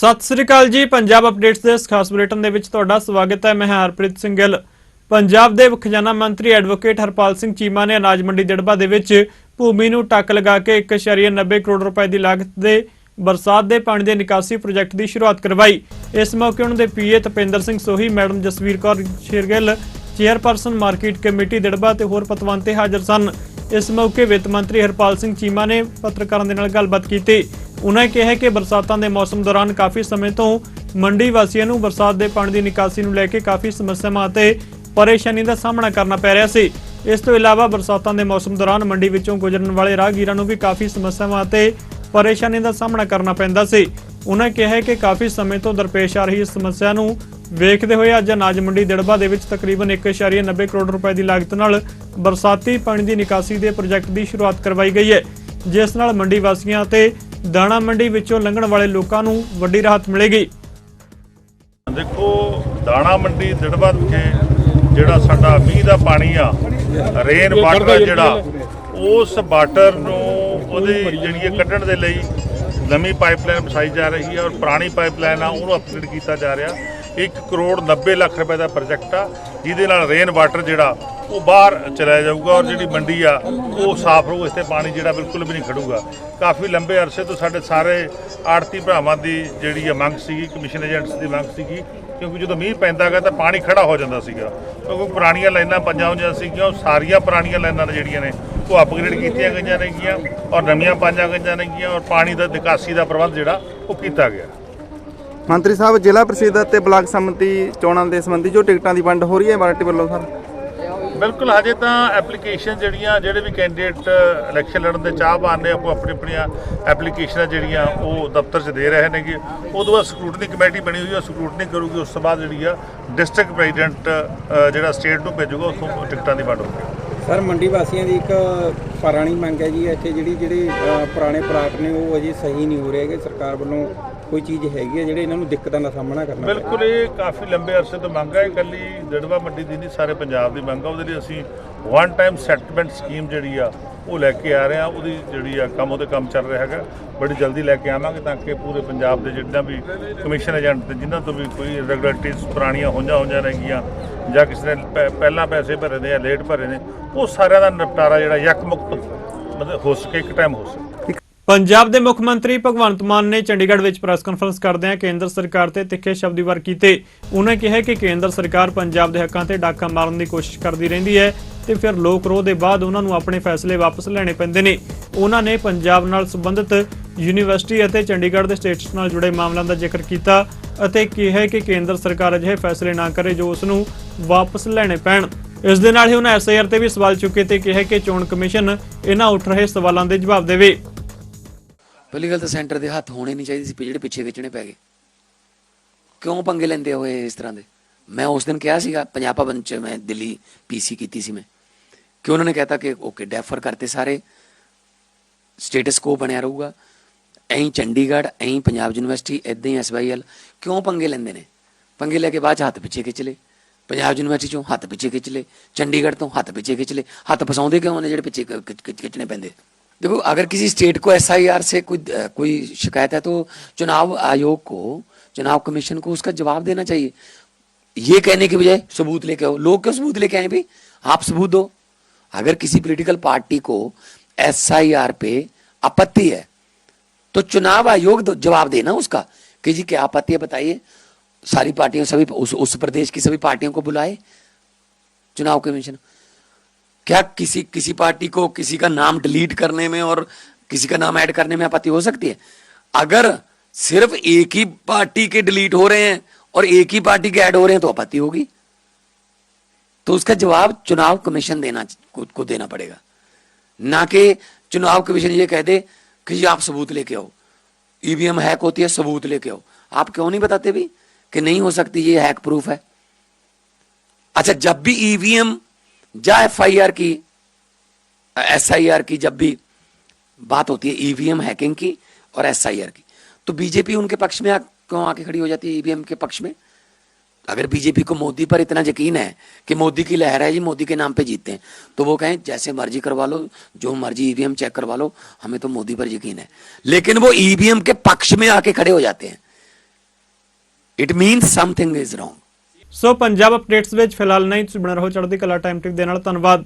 ਸਤਿ ਸ੍ਰੀ ਅਕਾਲ ਜੀ, ਪੰਜਾਬ ਅਪਡੇਟਸ ਦੇ ਇਸ ਖਾਸ ਬੁਲੇਟਿਨ ਦੇ ਵਿੱਚ ਤੁਹਾਡਾ ਸਵਾਗਤ ਹੈ। ਮੈਂ ਹਰਪ੍ਰੀਤ ਸਿੰਘ ਗਿੱਲ। ਪੰਜਾਬ ਦੇ ਖਜ਼ਾਨਾ ਮੰਤਰੀ ਐਡਵੋਕੇਟ ਹਰਪਾਲ ਸਿੰਘ ਚੀਮਾ ਨੇ ਅਨਾਜ ਮੰਡੀ ਦਿੜਬਾ ਦੇ ਵਿੱਚ ਭੂਮੀ ਨੂੰ ਟੱਕ ਲਗਾ ਕੇ 1.90 ਕਰੋੜ ਰੁਪਏ ਦੀ ਲਾਗਤ ਦੇ ਬਰਸਾਤ ਦੇ ਪਾਣੀ ਦੇ ਨਿਕਾਸੀ ਪ੍ਰੋਜੈਕਟ ਦੀ ਸ਼ੁਰੂਆਤ ਕਰਵਾਈ। ਇਸ ਮੌਕੇ ਉਹਨਾਂ ਦੇ PA Tapinder Singh Sohi, madam Jasvir Kaur Shergill, chairperson market committee Dirba ਤੇ ਹੋਰ ਪਤਵੰਤੇ ਹਾਜ਼ਰ ਸਨ। ਇਸ ਮੌਕੇ ਵਿੱਤ ਮੰਤਰੀ ਹਰਪਾਲ ਸਿੰਘ ਚੀਮਾ ਨੇ ਪੱਤਰਕਾਰਾਂ ਦੇ ਨਾਲ ਗੱਲਬਾਤ ਕੀਤੀ। ਉਨ੍ਹਾਂ ਕਿਹਾ ਕਿ ਬਰਸਾਤਾਂ ਦੇ ਮੌਸਮ ਦੌਰਾਨ ਕਾਫੀ ਸਮੇਂ ਤੋਂ ਮੰਡੀ ਵਾਸੀਆਂ ਨੂੰ ਬਰਸਾਤ ਦੇ ਪਾਣੀ ਦੀ ਨਿਕਾਸੀ ਨੂੰ ਲੈ ਕੇ ਕਾਫੀ ਸਮੱਸਿਆਵਾਂ ਅਤੇ ਪਰੇਸ਼ਾਨੀ ਦਾ ਸਾਹਮਣਾ ਕਰਨਾ ਪੈ ਰਿਹਾ ਸੀ। ਇਸ ਤੋਂ ਇਲਾਵਾ ਬਰਸਾਤਾਂ ਦੇ ਮੌਸਮ ਦੌਰਾਨ ਮੰਡੀ ਵਿੱਚੋਂ ਗੁਜ਼ਰਨ ਵਾਲੇ ਰਾਹਗੀਰਾਂ ਨੂੰ ਵੀ ਕਾਫੀ ਸਮੱਸਿਆਵਾਂ ਅਤੇ ਪਰੇਸ਼ਾਨੀ ਦਾ ਸਾਹਮਣਾ ਕਰਨਾ ਪੈਂਦਾ ਸੀ। ਉਹਨਾਂ ਕਿਹਾ ਕਿ ਕਾਫੀ ਸਮੇਂ ਤੋਂ ਦਰਪੇਸ਼ ਆ ਰਹੀ ਇਸ ਸਮੱਸਿਆ ਨੂੰ ਵੇਖਦੇ ਹੋਏ ਅੱਜ ਅਨਾਜ ਮੰਡੀ ਦਿੜਬਾ ਦੇ ਵਿੱਚ ਤਕਰੀਬਨ 1.90 ਕਰੋੜ ਰੁਪਏ ਦੀ ਲਾਗਤ ਨਾਲ ਬਰਸਾਤੀ ਪਾਣੀ ਦੀ ਨਿਕਾਸੀ ਦੇ ਪ੍ਰੋਜੈਕਟ ਦੀ ਸ਼ੁਰੂਆਤ ਕਰਵਾਈ ਗਈ ਹੈ। ਜਿਸ ਨਾਲ ਮੰਡੀ ਵਾਸੀਆਂ ਅਤੇ ਦਾਣਾ ਮੰਡੀ ਵਿੱਚੋਂ ਲੰਘਣ ਵਾਲੇ ਲੋਕਾਂ ਨੂੰ ਵੱਡੀ ਰਾਹਤ ਮਿਲੇਗੀ। ਦੇਖੋ ਦਾਣਾ ਮੰਡੀ ਦਿੜਬਾ ਵਿਖੇ ਜਿਹੜਾ ਸਾਡਾ ਮੀਂਹ ਦਾ ਪਾਣੀ ਆ ਰੇਨ ਵਾਟਰ ਜਿਹੜਾ ਉਸ ਵਾਟਰ ਨੂੰ ਉਹਦੀ ਜਿਹੜੀ ਹੈ ਕੱਢਣ ਦੇ ਲਈ ਨਵੀਂ ਪਾਈਪਲਾਈਨ ਵਿਛਾਈ ਜਾ ਰਹੀ ਹੈ ਔਰ ਪੁਰਾਣੀ ਪਾਈਪਲਾਈਨ ਆ ਉਹਨੂੰ ਅਪਗ੍ਰੇਡ ਕੀਤਾ ਜਾ ਰਿਹਾ। 1 ਕਰੋੜ 90 ਲੱਖ ਰੁਪਏ ਦਾ ਪ੍ਰੋਜੈਕਟ ਆ ਜਿਹਦੇ ਨਾਲ ਰੇਨ ਵਾਟਰ ਜਿਹੜਾ ਉਹ ਬਾਹਰ ਚਲਾ ਜਾਊਗਾ ਔਰ ਜਿਹੜੀ ਮੰਡੀ ਆ, ਉਹ ਸਾਫ਼ ਰਹੂ ਇਸ ਤੇ ਪਾਣੀ ਜਿਹੜਾ ਬਿਲਕੁਲ ਵੀ ਨਹੀਂ ਖੜੂਗਾ। ਕਾਫੀ ਲੰਬੇ ਅਰਸੇ ਤੋਂ ਸਾਡੇ ਸਾਰੇ ਆੜਤੀ ਭਰਾਵਾਂ ਦੀ ਜਿਹੜੀ ਆ ਮੰਗ ਸੀਗੀ ਕਮਿਸ਼ਨ ਏਜੰਟਸ ਦੀ ਮੰਗ ਸੀਗੀ, ਕਿਉਂਕਿ ਜਦੋਂ ਮੀਂਹ ਪੈਂਦਾ ਗਾ ਤਾਂ ਪਾਣੀ ਖੜਾ ਹੋ ਜਾਂਦਾ ਸੀਗਾ। ਕਿਉਂਕਿ ਪੁਰਾਣੀਆਂ ਲਾਈਨਾਂ ਪੰਜਾਂ ਹੋਈਆਂ ਸੀਗੀਆਂ, ਉਹ ਸਾਰੀਆਂ ਪੁਰਾਣੀਆਂ ਲਾਈਨਾਂ ਨੇ ਜਿਹੜੀਆਂ ਨੇ, ਉਹ ਅਪਗ੍ਰੇਡ ਕੀਤੀਆਂ ਗਈਆਂ ਨੇਗੀਆਂ ਔਰ ਨਵੀਆਂ ਪਾਈਆਂ ਗਈਆਂ ਨੇਗੀਆਂ ਔਰ ਪਾਣੀ ਦਾ ਨਿਕਾਸੀ ਦਾ ਪ੍ਰਬੰਧ ਜਿਹੜਾ, ਉਹ ਕੀਤਾ ਗਿਆ। ਮੰਤਰੀ ਸਾਹਿਬ, ਜ਼ਿਲ੍ਹਾ ਪ੍ਰਸਿੱਧ ਅਤੇ ਬਲਾਕ ਸੰਮਤੀ ਚੋਣਾਂ ਦੇ ਸੰਬੰਧੀ ਜੋ ਟਿਕਟਾਂ ਦੀ ਵੰਡ ਹੋ ਰਹੀ ਹੈ ਪਾਰਟੀ ਵੱਲੋਂ ਸਰ? ਬਿਲਕੁਲ, ਹਜੇ ਤਾਂ ਐਪਲੀਕੇਸ਼ਨ ਜਿਹੜੀਆਂ, ਜਿਹੜੇ ਵੀ ਕੈਂਡੀਡੇਟ ਇਲੈਕਸ਼ਨ ਲੜਨ ਦੇ ਚਾਹਵਾਨ ਨੇ, ਆਪੋ ਆਪਣੀ ਆਪਣੀਆਂ ਐਪਲੀਕੇਸ਼ਨਾਂ ਜਿਹੜੀਆਂ ਉਹ ਦਫ਼ਤਰ 'ਚ ਦੇ ਰਹੇ ਨੇਗੇ। ਉਦੋਂ ਬਾਅਦ ਸਕਰੂਟਨੀ ਕਮੇਟੀ ਬਣੀ ਹੋਈ ਹੈ ਸਕਰੂਟਨੀ ਕਰੂਗੀ, ਉਸ ਤੋਂ ਬਾਅਦ ਜਿਹੜੀ ਆ ਡਿਸਟ੍ਰਿਕਟ ਪ੍ਰੈਜ਼ੀਡੈਂਟ ਜਿਹੜਾ ਸਟੇਟ ਨੂੰ ਭੇਜੂਗਾ, ਉੱਥੋਂ ਟਿਕਟਾਂ ਦੀ ਵੰਡ ਹੋਊਗੀ। ਸਰ, ਮੰਡੀ ਵਾਸੀਆਂ ਦੀ ਇੱਕ ਪੁਰਾਣੀ ਮੰਗ ਹੈ ਜੀ, ਇੱਥੇ ਜਿਹੜੀ, ਜਿਹੜੇ ਪੁਰਾਣੇ ਪਲਾਟ ਨੇ, ਉਹ ਅਜੇ ਸਹੀ ਨਹੀਂ ਹੋ ਰਹੇ ਹੈਗੇ, ਸਰਕਾਰ ਵੱਲੋਂ ਕੋਈ ਚੀਜ਼ ਹੈਗੀ ਹੈ ਜਿਹੜੇ ਇਹਨਾਂ ਨੂੰ ਦਿੱਕਤਾਂ ਦਾ ਸਾਹਮਣਾ ਕਰਨਾ ਪੈ ਰਿਹਾ। ਬਿਲਕੁਲ, ਇਹ ਕਾਫੀ ਲੰਬੇ ਅਰਸੇ ਤੋਂ ਮੰਗ ਹੈ ਇਕੱਲੀ ਜੜਵਾ ਮੰਡੀ ਦੀ ਨਹੀਂ, ਸਾਰੇ ਪੰਜਾਬ ਦੀ ਮੰਗ ਆ। ਉਹਦੇ ਲਈ ਅਸੀਂ ਵਨ ਟਾਈਮ ਸੈਟਲਮੈਂਟ ਸਕੀਮ ਜਿਹੜੀ ਆ, ਉਹ ਲੈ ਕੇ ਆ ਰਹੇ ਆ। ਉਹਦੀ ਜਿਹੜੀ ਆ ਕੰਮ, ਉਹਦੇ ਕੰਮ ਚੱਲ ਰਿਹਾ ਹੈਗਾ। ਬੜੀ ਜਲਦੀ ਲੈ ਕੇ ਆਵਾਂਗੇ ਤਾਂ ਕਿ ਪੂਰੇ ਪੰਜਾਬ ਦੇ ਜਿੰਨਾ ਵੀ ਕਮਿਸ਼ਨ ਏਜੰਟ ਤੇ ਜਿਨ੍ਹਾਂ ਤੋਂ ਵੀ ਕੋਈ ਰੈਗੂਲੇਟਰੀਜ਼ ਪੁਰਾਣੀਆਂ ਹੋਈਆਂ ਹੋਈਆਂ ਨੇਗੀਆਂ ਜਾਂ ਕਿਸੇ ਨੇ ਪਹਿ- ਪਹਿਲਾਂ ਪੈਸੇ ਭਰੇ ਨੇ ਜਾਂ ਲੇਟ ਭਰੇ ਨੇ, ਉਹ ਸਾਰਿਆਂ ਦਾ ਨਿਪਟਾਰਾ ਜਿਹੜਾ ਯਕਮੁਕਤ ਮਤਲਬ ਹੋ ਸਕੇ, ਇੱਕ ਟਾਈਮ ਹੋ ਸਕੇ। ਪੰਜਾਬ ਦੇ ਮੁੱਖ ਮੰਤਰੀ ਭਗਵੰਤ ਮਾਨ ਨੇ ਚੰਡੀਗੜ੍ਹ ਵਿੱਚ ਪ੍ਰੈਸ ਕਾਨਫਰੰਸ ਕਰਦਿਆਂ ਕੇਂਦਰ ਸਰਕਾਰ ਤੇ ਤਿੱਖੇ ਸ਼ਬਦੀਵਾਰ ਕੀਤੇ ਉਹਨਾਂ ਕਿਹਾ ਕਿ ਕੇਂਦਰ ਸਰਕਾਰ ਪੰਜਾਬ ਦੇ ਹੱਕਾਂ ਤੇ ਡਾਕਾ ਮਾਰਨ ਦੀ ਕੋਸ਼ਿਸ਼ ਕਰਦੀ ਰਹਿੰਦੀ ਹੈ ਤੇ ਫਿਰ ਲੋਕ ਰੋਹ ਦੇ ਬਾਅਦ ਉਹਨਾਂ ਨੂੰ ਆਪਣੇ ਫੈਸਲੇ ਵਾਪਸ ਲੈਣੇ ਪੈਂਦੇ ਨੇ। ਉਹਨਾਂ ਨੇ ਪੰਜਾਬ ਨਾਲ ਸੰਬੰਧਿਤ ਯੂਨੀਵਰਸਿਟੀ ਅਤੇ ਚੰਡੀਗੜ੍ਹ ਦੇ ਸਟੇਟਸ ਨਾਲ ਜੁੜੇ ਮਾਮਲਿਆਂ ਦਾ ਜ਼ਿਕਰ ਕੀਤਾ ਅਤੇ ਕਿਹਾ ਕਿ ਕੇਂਦਰ ਸਰਕਾਰ ਅਜਿਹੇ ਫੈਸਲੇ ਨਾ ਕਰੇ ਜੋ ਉਸ ਨੂੰ ਵਾਪਸ ਲੈਣੇ ਪੈਣ। ਇਸ ਦੇ ਨਾਲ ਹੀ ਉਹਨਾਂ ਐਸਆਈਆਰ ਤੇ ਵੀ ਸਵਾਲ ਚੁੱਕੇ ਤੇ ਕਿਹਾ ਕਿ ਚੋਣ ਕਮਿਸ਼ਨ ਇਹਨਾਂ ਉੱਠ ਰਹੇ ਸਵਾਲਾਂ ਦੇ ਜਵਾਬ ਦੇਵੇ। ਪਹਿਲੀ ਗੱਲ ਤਾਂ ਸੈਂਟਰ ਦੇ ਹੱਥ ਹੋਣੇ ਨਹੀਂ ਚਾਹੀਦੇ ਸੀ ਜਿਹੜੇ ਪਿੱਛੇ ਖਿੱਚਣੇ ਪੈ ਗਏ। ਕਿਉਂ ਪੰਗੇ ਲੈਂਦੇ ਹੋਏ ਇਸ ਤਰ੍ਹਾਂ ਦੇ? ਮੈਂ ਉਸ ਦਿਨ ਕਿਹਾ ਸੀਗਾ, ਪੰਜਾਬਾ ਬੰਚ ਮੈਂ ਦਿੱਲੀ ਪੀਸੀ ਕੀਤੀ ਸੀ ਮੈਂ। ਕਿ ਉਹਨਾਂ ਨੇ ਕਹਿਤਾ ਕਿ ਓਕੇ ਡੈਫਰ ਕਰਤੇ ਸਾਰੇ। ਸਟੇਟਸ ਕੋ ਬਣਿਆ ਰਹੂਗਾ। ਐਂ ਚੰਡੀਗੜ੍ਹ, ਐਂ ਪੰਜਾਬ ਯੂਨੀਵਰਸਿਟੀ ਐਦਾਂ ਹੀ ਐਸਵਾਈਐਲ ਕਿਉਂ ਪੰਗੇ ਲੈਂਦੇ ਨੇ? ਪੰਗੇ ਲੈ ਕੇ ਬਾਅਦ ਚ ਹੱਥ ਪਿੱਛੇ ਖਿੱਚ ਲੇ ਪੰਜਾਬ ਯੂਨੀਵਰਸਿਟੀ ਚੋਂ ਹੱਥ ਪਿੱਛੇ ਖਿੱਚ ਲੇ ਚੰਡੀਗੜ੍ਹ ਤੋਂ ਹੱਥ ਪਿੱਛੇ ਖਿੱਚ ਲੇ ਹੱਥ ਫਸਾਉਂਦੇ ਕਿਉਂ ਨੇ ਜਿਹੜੇ ਪਿੱਛੇ ਖਿੱਚਣੇ ਪੈਂਦੇ? देखो अगर किसी स्टेट को एसआईआर से कोई कोई शिकायत है तो चुनाव आयोग को चुनाव कमीशन को उसका जवाब देना चाहिए। ये कहने की बजाय सबूत लेके आओ। लोग क्यों सबूत लेके आए भाई? आप सबूत दो। अगर किसी पॉलिटिकल पार्टी को एसआईआर पे आपत्ति है तो चुनाव आयोग जवाब देना उसका। कि जी क्या आपत्ति है बताइए। सारी पार्टियों सभी उस, उस प्रदेश की सभी पार्टियों को बुलाए। चुनाव कमीशन। क्या किसी किसी पार्टी को किसी का नाम डिलीट करने में और किसी का नाम ऐड करने में आपत्ति हो सकती है? अगर सिर्फ़ एक ही पार्टी के डिलीट हो रहे हैं और एक ही पार्टी के ऐड हो रहे हैं तो आपत्ति होगी। तो उसका जवाब चुनाव कमीशन देना को, को देना पड़ेगा। ना कि चुनाव कमीशन ये कह दे कि जी आप सबूत लेके आओ। ईवीएम हैक होती है सबूत लेके आओ। आप क्यों नहीं बताते भी कि नहीं हो सकती ये हैक प्रूफ है? अच्छा जब भी ईवीएम या एफ़ आई आर की एस आई आर की, जब भी बात होती है, ईवीएम हैकिंग की और एस आई आर की। तो बीजेपी उनके पक्ष में क्यों आके खड़ी हो जाती है ईवीएम के पक्ष में? अगर बीजेपी को मोदी पर इतना यकीन है कि मोदी की लहर है जी, मोदी के नाम पे जीतते हैं तो वो कहें, जैसे मर्ज़ी करवा लो, जो मर्ज़ी ईवीएम चेक करवा लो, हमें तो मोदी पर यकीन है। लेकिन वो ईवीएम के पक्ष में आके खड़े हो जाते हैं। It means something is wrong so Punjab updates ਵਿੱਚ ਫਿਲਹਾਲ ਨਹੀਂ ਤੁਸੀਂ ਬਣੇ ਰਹੋ ਚੜ੍ਹਦੀ ਕਲਾ ਟਾਈਮ ਟਿਕ ਦੇ ਨਾਲ, ਧੰਨਵਾਦ।